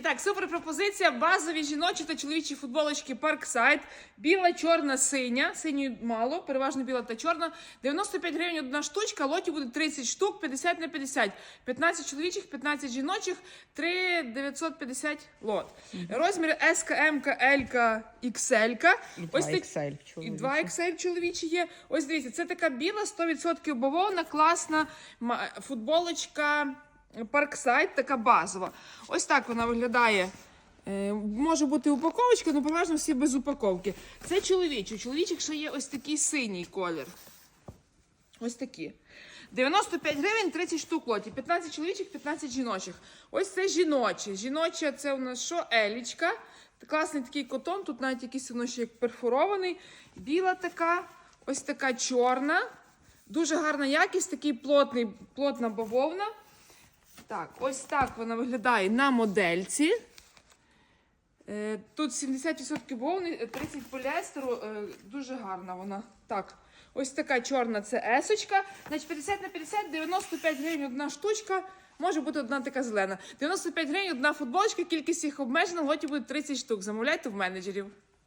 І так, супер пропозиція. Базові жіночі та чоловічі футболочки Parkside. Біла, чорна, синя. Синьої мало, переважно біла та чорна. 95 гривень одна штучка, лоті буде 30 штук, 50 на 50. 15 чоловічих, 15 жіночих, 3 950 лот. Розмір S, М, L, XL. Ось так- XL і чоловічі. 2 XL чоловічі є. Ось дивіться, це така біла, 100% бавовна, класна футболочка Parkside, така базова. Ось так вона виглядає. Е, Може бути упаковочка, але переважно всі без упаковки. Це чоловічий. У чоловічих ще є ось такий синій колір. Ось такі. 95 гривень, 30 штук лоті. 15 чоловічих, 15 жіночих. Ось це жіноче. Жіноче це у нас що? Елічка. Класний такий котон, тут навіть якийсь воно ще як перфорований. Біла така, ось така чорна. Дуже гарна якість, такий плотний, плотна бавовна. Так, ось так вона виглядає на модельці. Е, Тут 70% бавовни, е, 30 поліестеру. е, Дуже гарна вона. Так, ось така чорна це есочка. Значить 50 на 50, 95 гривень одна штучка. Може бути одна така зелена. 95 гривень одна футболочка, кількість їх обмежена, лоті буде 30 штук. Замовляйте в менеджерів.